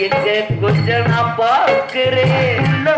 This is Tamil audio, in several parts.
எங்க எங்க கொஞ்சம் நான் பார்க்கிறேன் உள்ள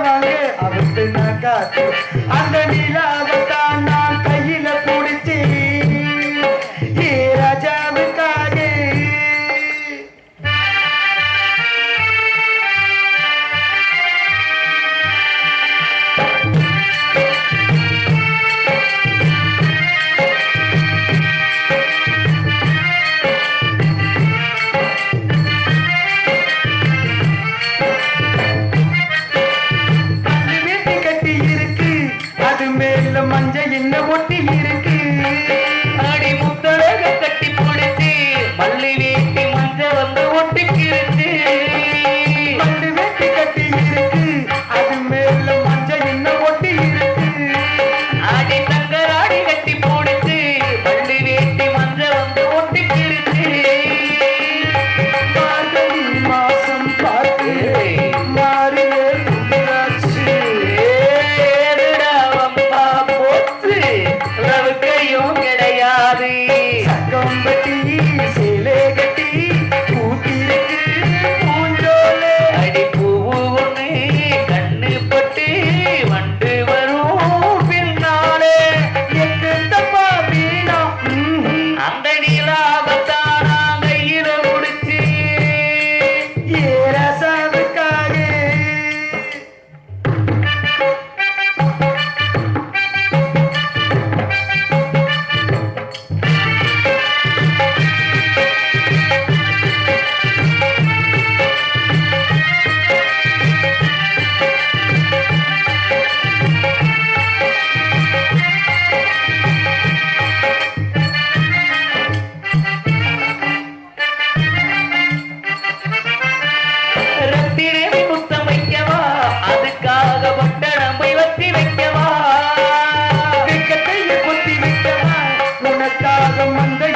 உனக்காக மந்தை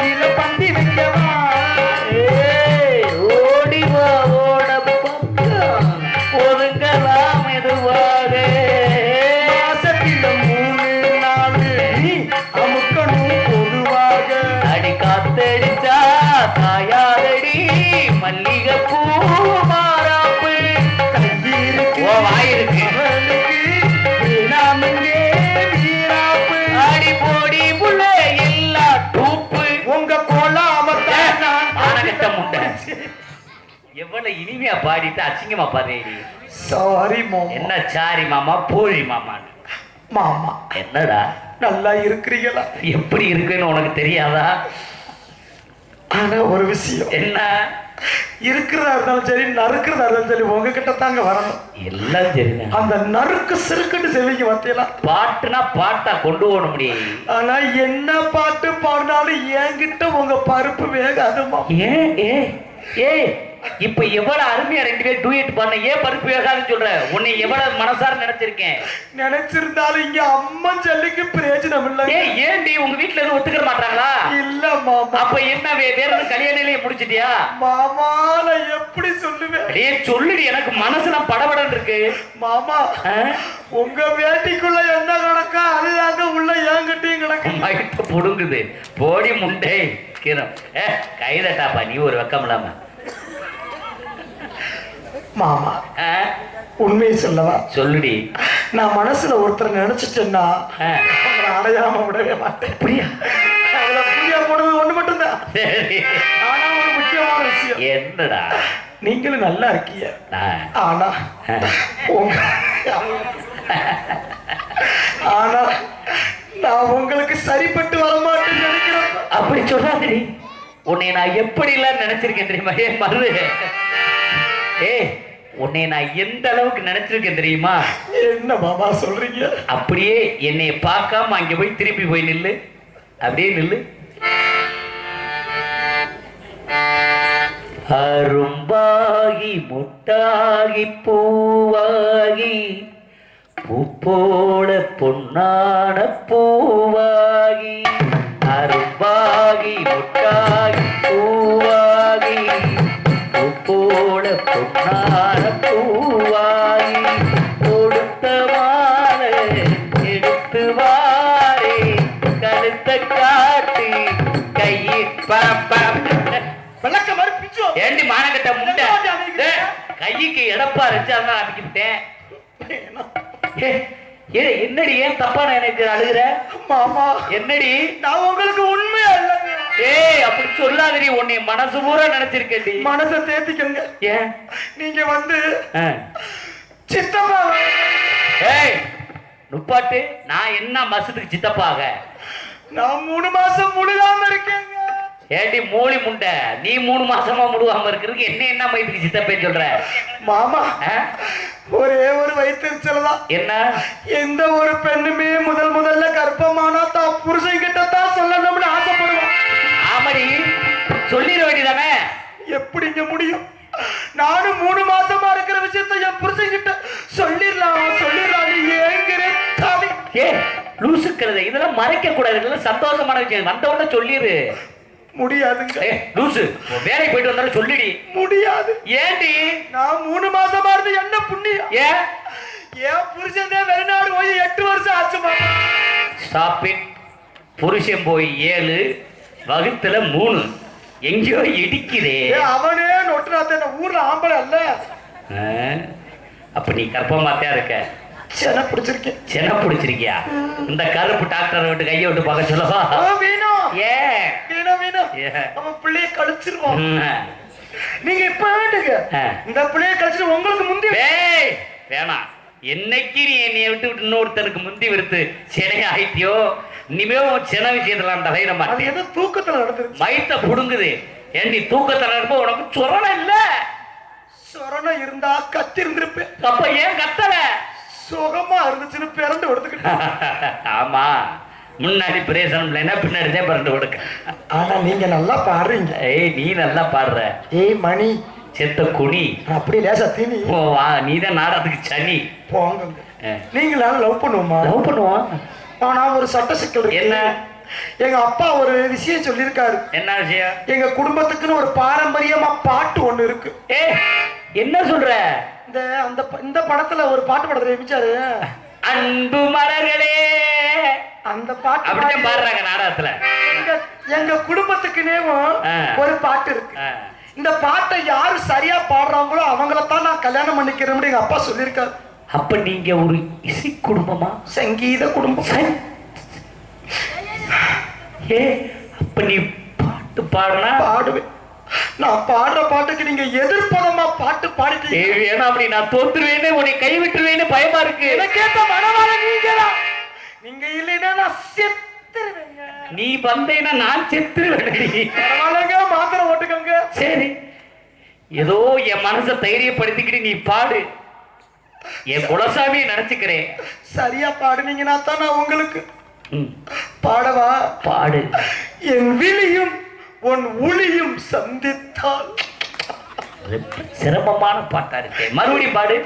பாடிட்டு அசிங்கமா பாடுறேடி சாரி மாமா. என்ன சாரி மாமா? போழி மாமா மாமா. என்னடா? நல்லா இருக்கிறீங்களா? எப்படி இருக்குன்னு உனக்கு தெரியாதா? ஆனா ஒரு விஷயம். என்ன? இருக்கிறதா இருந்தாலும் சரி நறுக்கிறதா இருந்தாலும் சரி உங்ககிட்ட தாங்க வரணும். எல்லாம் சரிதான் அந்த நறுக்கு சிறுக்குன்னு செவிக்கு வத்தையலாம் பாட்டுனா பாட்டா கொண்டு போக முடியும் ஆனா என்ன பாட்டு பாடினாலும் என்கிட்ட உங்க பருப்பு வேகாதுமா ஏன்? ஏ ஏ இப்ப எவ்வளவு அருமையா ரெண்டு பேரும் டூயட் பண்ண ஏன் பருப்பு வேகாதுன்னு சொல்ற? உன்னை எவ்வளவு மனசார நினைச்சிருக்கேன். நினைச்சிருந்தாலும் இங்க அம்மன் ஜல்லிக்கு பிரயோஜனம் இல்லை. ஏய் ஏன்டி உங்க வீட்டுல எதுவும் ஒத்துக்கிற மாட்டாங்களா? இல்ல மாமா. அப்ப என்ன வேற எதுவும் கல்யாணிலேயே முடிச்சிட்டியா? மாமா நான் எப்படி சொல்லுவேன்? டேய் சொல்லுடி எனக்கு மனசுல படபடன்னு இருக்கு. மாமா? உங்க வேட்டிக்குள்ள என்ன கணக்கா அதுதாங்க உள்ள என்கிட்டயும் கிடக்கு. புடுங்குது. போடி முண்டை கீரம் ஏ கைதட்டாப்பா நீ ஒரு வெக்கம் இல்லாம மாமா? உண்மையை சொல்லவா? சொல்லுடி. நான் மனசுல ஒருத்தர் நினைச்சிட்டேன்னா அடையாம விடவே மாட்டேன். புரியா போனது ஒண்ணு மட்டும்தான். ஆனா ஒரு முக்கியமான விஷயம். என்னடா? நீங்களும் நல்லா இருக்கீங்க. ஆனா. உங்க ஆனா நான் உங்களுக்கு சரிப்பட்டு வர மாட்டேன்னு நினைக்கிறேன். அப்படி சொல்லாதடி. உன்னை நான் எப்படி எல்லாம் நினைச்சிருக்கேன் தெரியுமா? ஏ மருது. ஏய் உன்னை நான் எந்த அளவுக்கு நினைச்சிருக்கேன் தெரியுமா? என்ன மாமா சொல்றீங்க? அப்படியே என்னை பார்க்காம அங்க போய் திருப்பி போய் நில்லு. அப்படியே நில்லு. அரும்பாகி முட்டாகி பூவாகி பூ போல பொன்னான பூவாகி கைக்கு எடப்பா இருந்துச்சு ஏ என்னடி ஏன் தப்பா நினைக்கிற அழுகுற? மாமா. என்னடி? நான் உங்களுக்கு உண்மையா இல்லைங்க ஏய் அப்படி சொல்லாதடி உன்னை மனசு பூரா நினைச்சிருக்கேன்டி. மனசை தேத்திக்கங்க. ஏன் நீங்க வந்து. சித்தப்பா ஏய் நுப்பாட்டு நான் என்ன மசத்துக்கு சித்தப்பாக நான் மூணு மாசம் முழுகாம இருக்கேங்க. ஏண்டி மூலி முண்டை? நீ மூணு மாசமா முடுவாம இருக்கிறதுக்கு என்ன என்ன மயத்துக்கு சித்தப்பேன்னு சொல்ற? மாமா? ஒரே ஒரு வயிற்றுச்சல் தான் என்ன? எந்த ஒரு பெண்ணுமே முதல் முதல்ல கர்ப்பமானா தான் புருஷன் கிட்ட தான் சொல்லணும்னு ஆசைப்படுவான். ஆமாடி சொல்லிட வேண்டியதானே? எப்படிங்க முடியும்? நானும் மூணு மாசமா இருக்கிற விஷயத்த என் புருஷன் கிட்ட சொல்லிடலாம் சொல்லிடலாம் நீ ஏங்குறேன் சாமி. ஏ லூசுக்கிறது. இதெல்லாம் மறைக்க கூடாது இதெல்லாம் சந்தோஷமான விஷயம். வந்த உடனே சொல்லிடு. முடியாதுங்க. லூசு வேலைக்கு போயிட்டு வந்தாலும் சொல்லிடி. முடியாது. ஏண்டி நான் மூணு மாசமா இருந்து என்ன புண்ணியம் ஏன்? என் புருஷன் தான் வெளிநாடு போய் எட்டு வருஷம் ஆச்சு மாமா. ஸ்டாப் இட் புருஷன் போய் ஏழு வகுத்துல மூணு. எங்கேயோ இடிக்குதே. அவனே நொட்டுனாத்த ஊர்ல ஆம்பளை அல்ல? அப்ப நீ கர்ப்பமாத்தான் இருக்க? சென பிடிச்சிருக்கேன் சென பிடிச்சிருக்கியா? இந்த கருப்பு டாக்டரை விட்டு கையை விட்டு பார்க்க சொல்லவா? ஓ, வீணா ஏன் வீணா வீணா ஏன்? அவன் பிள்ளைய கழிச்சிருவான் ம். நீங்க இப்ப வேண்டுங்க. இந்த பிள்ளைய கழிச்சிட்டு உங்களுக்கு முந்தி வேணாம். என்னைக்கு நீ என்னைய விட்டு விட்டு இன்னொருத்தனுக்கு முந்தி விடுத்து சினை ஆயிட்டியோ இனிமே உன் சின விஷயத்துல தலையிட அது மாட்டேன் ஏதோ தூக்கத்துல நடந்துருச்சு. மயத்த புடுங்குது. ஏண்டி தூக்கத்துல உனக்கு சொரணம் இல்ல? சொரணம் இருந்தா கத்தி இருந்திருப்பேன் அப்ப ஏன் கத்தல? சுகமா இருந்துச்சுன்னு பிறண்டு எடுத்துக்கிட்டேன் ஆமா முன்னாடி பிரேசனம் இல்லைன்னா பின்னாடி தான் பிறந்து கொடுக்க. ஆனா நீங்க நல்லா பாடுறீங்க. ஏய் நீ நல்லா பாடுற. ஏய் மணி. செத்த குனி. அப்படி லேசா தீனி ஓ வா நீ தான் நாடகத்துக்கு சனி. போங்க நீங்களா லவ் பண்ணுவோமா? லவ் பண்ணுவோம். ஆனா ஒரு சட்ட சிக்கல் என்ன? எங்க அப்பா ஒரு விஷயம் சொல்லியிருக்காரு. என்ன விஷயம்? எங்க குடும்பத்துக்குன்னு ஒரு பாரம்பரியமா பாட்டு ஒண்ணு இருக்கு. ஏ என்ன சொல்ற? இந்த அந்த இந்த படத்துல ஒரு பாட்டு படத்துல எமிச்சாரு அன்பு மலர்களே. அந்த பாட்டு அப்படிதான் பாடி- பாடுறாங்க நாடகத்துல. எங்க எங்க குடும்பத்துக்குனேவும். ஒரு பாட்டு இருக்கு. இந்த பாட்டை யாரு சரியா பாடுறாங்களோ அவங்கள தான் நான் கல்யாணம் பண்ணிக்கிறேன்னு எங்க அப்பா சொல்லியிருக்காரு. அப்ப நீங்க ஒரு இசை குடும்பமா? சங்கீத குடும்பம். ஏ அப்ப நீ பாட்டு பாடுனா? பாடுவேன். நான் பாடுற பாட்டுக்கு நீங்க எதிர்ப்பதமா பாட்டு ஏ பாடிட்டீங்க வேணாம் அப்படி நான் தோத்துருவேன்னு உன்னை கை விட்டுருவேன்னு பயமா இருக்கு. எனக்கேத்த மனவாள நீங்க நீங்க இல்லைன்னா நான் செத்துருவேங்க. நீ வந்தேன்னா நான் செத்துருவேன் பரவாயில்லங்க மாத்திரை ஓட்டுக்கங்க. சரி. ஏதோ என் மனசை தைரியப்படுத்திக்கிட்டு நீ பாடு. என் குலசாமியை நினைச்சுக்கிறேன். சரியா பாடுனீங்கன்னா தான் நான் உங்களுக்கு பாடவா? பாடு. என் விழியும் உன் உளியும் சந்தித்தால். சிரமமான பாட்டா இருக்கே. மறுபடியும் பாடு.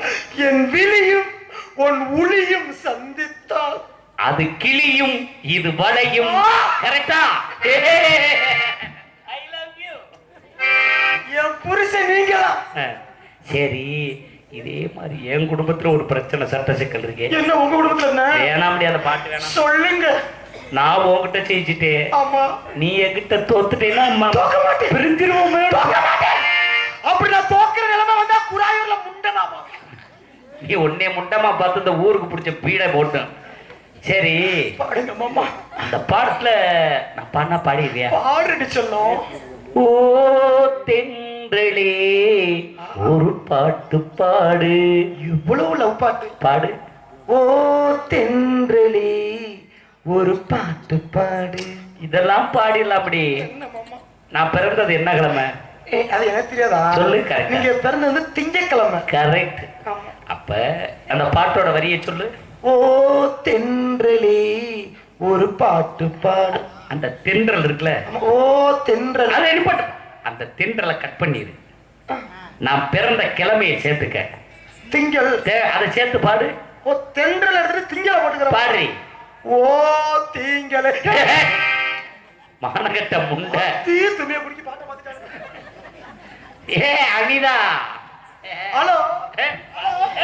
என் விழியும் உன் உளியும் சந்தித்தால். அது கிளியும் இது வளையும் கரெக்டா என் புருஷன் நீங்களா? சரி இதே மாதிரி என் குடும்பத்துல ஒரு பிரச்சனை சட்ட சிக்கல் இருக்கே. என்ன உங்க குடும்பத்துல என்ன? வேணாம் முடியாத பாட்டு வேணாம். சொல்லுங்க. நான் உன்கிட்ட ஜெயிச்சுட்டேன் ஆமா. நீ என்கிட்ட தோத்துட்டேன்னா அம்மா தோக்க மாட்டேன். பிரிஞ்சிருவோம். அப்படி நான் தோக்குற நிலைமை வந்தா குராயூர்ல முண்டனாமா நீ உன்னே முண்டமா பார்த்து இந்த ஊருக்கு பிடிச்ச பீடை போட்டேன் சரி. அந்த பாட்டுல நான் பாடினா பாடிடுவியா? பாடுடி சொல்லும். ஓ தென்றலே ஒரு பாட்டு பாடு. இவ்வளவு லவ் பாட்டு. பாடு. ஓ தென்றலே ஒரு பாட்டு பாடு. இதெல்லாம் பாடிடலாம் அப்படி. என்ன நான் பிறந்தது என்ன கிழமை? ஏய், அது எனக்கு தெரியாதா? சொல்லு. நீங்க பிறந்தது வந்து திங்கக்கிழமை. கரெக்ட் ஆமா. அப்ப அந்த பாட்டோட வரியை சொல்லு. ஓ தென்றலே ஒரு பாட்டு பாடு. அந்த தென்றல் இருக்குல்ல? ஓ தென்றல். அதை நிப்பாட்டு அந்த தென்றலை கட் பண்ணிடு நான் பிறந்த கிழமையை சேர்த்துக்க. திங்கள். அதை சேர்த்து பாடு. ஓ தென்றல் எடுத்துட்டு திங்கள போட்டுக்கிற பாடு. ஓ தீங்கலே. மானகட்ட முண்டை. தீ துணியை பிடிக்கி பாட்ட மாத்திட்டாங்க ஏ அனிதா. ஹலோ. ஏ,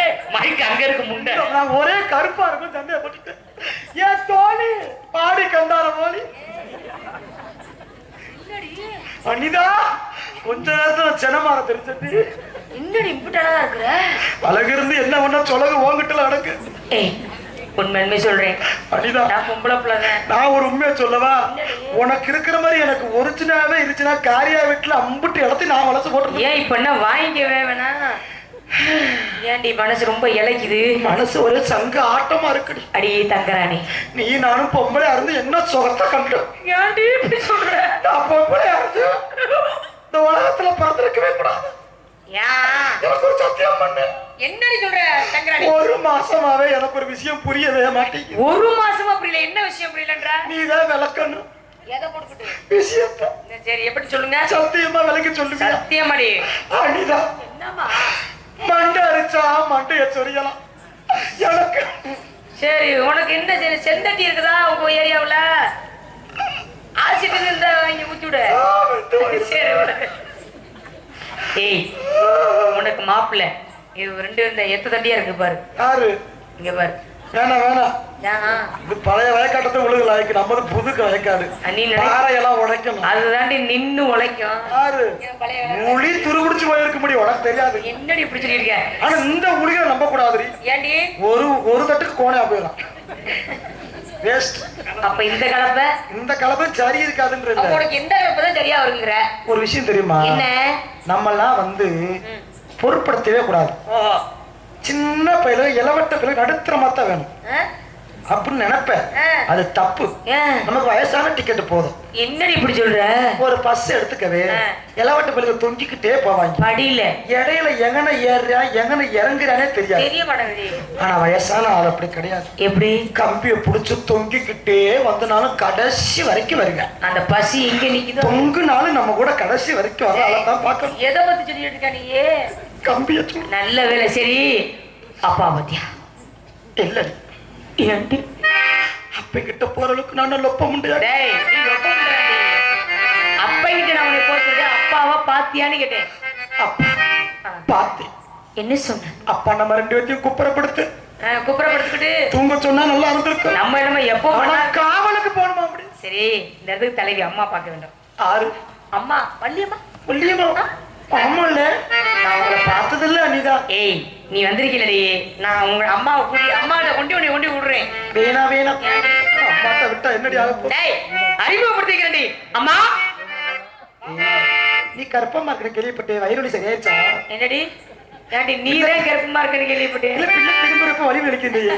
ஏ, மைக் அங்க இருக்கு முண்டை. நான் ஒரே கருப்பா இருக்கும் சந்தேகப்பட்டுட்டேன் ஏன் தோழி பாடி கண்டார மோழி அனிதா கொஞ்ச நேரத்துல செனமாற தெரிஞ்சது என்னடி இம்புட்டானா இருக்கிற? அழகு இருந்து என்ன பண்ண சொலகு ஓங்கிட்டுல அடக்கு. உண்மையுமே சொல்றேன். அடிதான் நான் பொம்பளை பிள்ளைதான் நான் ஒரு உண்மையை சொல்லவா? உனக்கு இருக்கிற மாதிரி எனக்கு ஒரிஜினலாவே இருந்துச்சுன்னா காரியா வீட்டுல அம்புட்டு இடத்தையும் நான் வளர்த்து போட்டுருந்தேன் ஏன் இப்ப என்ன வாங்கிக்கவே வேணா? ஏன்டி மனசு ரொம்ப இழைக்குது மனசு ஒரே சங்க ஆட்டமா இருக்குடி. அடி தங்கராணி. நீ நானும் இருந்து என்ன சுகத்தை கண்டோம் ஏன்டி இப்படி சொல்ற? நான் இருந்து இந்த உலகத்துல பிறந்திருக்கவே கூடாது. எனக்கு ஒரு சத்தியம் பண்ணு. என்னடி சொல்ற தங்கராணி ஒரு மாசமாவே எனக்கு ஒரு விஷயம் புரியவே மாட்டேங்குது. ஒரு மாசமா புரியல. என்ன விஷயம் புரியலன்றா? நீ தான் விளக்கணும். எதை விஷயத்த. சரி எப்படி சொல்லுங்க? சத்தியமா விளக்கி சொல்லுவியா? சத்தியமாடி. அடிதான் என்னமா மண்டை அடிச்சா மண்டைய சொரியலாம். எனக்கு சரி உனக்கு என்ன சரி செந்தட்டி இருக்குதா உங்க ஏரியாவுல? ஆசிட்டு இருந்தா வாங்கி ஊத்தி விடு. சரி விடு. ஏய் உனக்கு மாப்பிள்ள. இது ரெண்டு இந்த எத்த தட்டியா இருக்கு பாரு. யாரு? இங்க பாரு. வேணாம் ஏன் இது பழைய வயக்காட்டத்தை உழுகல ஆயிக்கு நம்மது புது வயக்காடு. பாறையெல்லாம் உடைக்கணும். அதுதாண்டி நின்னு உழைக்கும். யாரு? என் பழைய முழி துருபிடிச்சு போயிருக்க முடியும் உனக்கு தெரியாது. என்னடி இப்படி சொல்லியிருக்க? ஆனா இந்த உளிகளை நம்ப கூடாதுரி ஏண்டி? ஒரு ஒரு தட்டுக்கு கோணையா போயிடலாம். வேஸ்ட் அப்ப இந்த கலப்பை? இந்த கலப்பை சரி இருக்காதுன்ற அப்ப உனக்கு எந்த கலப்பை தான் சரியா வருங்கிற. ஒரு விஷயம் தெரியுமா? என்ன? நம்மெல்லாம் வந்து பொருட்படுத்தவே கூடாது. சின்ன பயில இளவட்ட பயில நடுத்தரமா தான் வேணும்? அப்படின்னு நினைப்பேன். ஆ. அது தப்பு? நமக்கு வயசான டிக்கெட் போதும். என்னடி இப்படி சொல்ற? ஒரு பஸ் எடுத்துக்கவே. இளவட்ட பயில தொங்கிக்கிட்டே போவாங்க. படியில. இடையில எங்கன ஏறுறான் எங்கன இறங்குறானே தெரியாது. தெரிய ஆனா வயசான ஆள் அப்படி கிடையாது. எப்படி? கம்பியை புடிச்சு தொங்கிக்கிட்டே வந்தனாலும் கடைசி வரைக்கும் வருவேன் அந்த பசி எங்க நிக்குதோ? தொங்குனாலும் நம்ம கூட கடைசி வரைக்கும் வர அதான் பார்க்கணும். எதை பத்தி சொல்லிட்டு இருக்க நீயே கம்பியை நல்ல வேலை சரி. அப்பா பத்தியா இல்ல ஏன்டி அப்ப கிட்ட போற அளவுக்கு நான் லொப்ப முடியாது டேய் நீ ரொம்ப பண்றாடி. அப்பா கிட்ட நான் உன்னை போறது அப்பாவா பாத்தியான்னு கேட்டேன். அப்பா என்ன சொன்ன? அப்பா நம்ம ரெண்டு பேர்த்தையும் குப்புறப்படுத்து குப்புறப்படுத்திக்கிட்டு தூங்க சொன்னா நல்லா இருந்திருக்கும். நம்ம எப்போ காவலுக்கு போகணுமா அப்படி? சரி இந்த இடத்துக்கு தலைவி அம்மா பார்க்க வேண்டும். ஆறு அம்மா வள்ளியம்மா. முள்ளியமா ஆமால நான் உங்களை பார்த்ததில்ல அனிதா. ஏய் நீ வந்திருக்கீங்களடி நான் உங்க அம்மாவை கூட்டி அம்மாட்ட கொண்டு உன்னை கொண்டு விடுறேன். வேணா வேணா. அம்மாட்ட விட்டா என்னடி ஆக போகுது? டேய் அறிமுகப்படுத்திக்கிறேன்டி. அம்மா! நீ கற்பமா இருக்கிற கேள்விப்பட்டேன் வயிறு சரியாயிடுச்சா என்னடி? ஏன்டி நீ தான் கருப்பமா இருக்கன்னு கேள்விப்பட்டேன் இல்ல பிள்ளை திரும்ப வழி வலிக்கின்றையே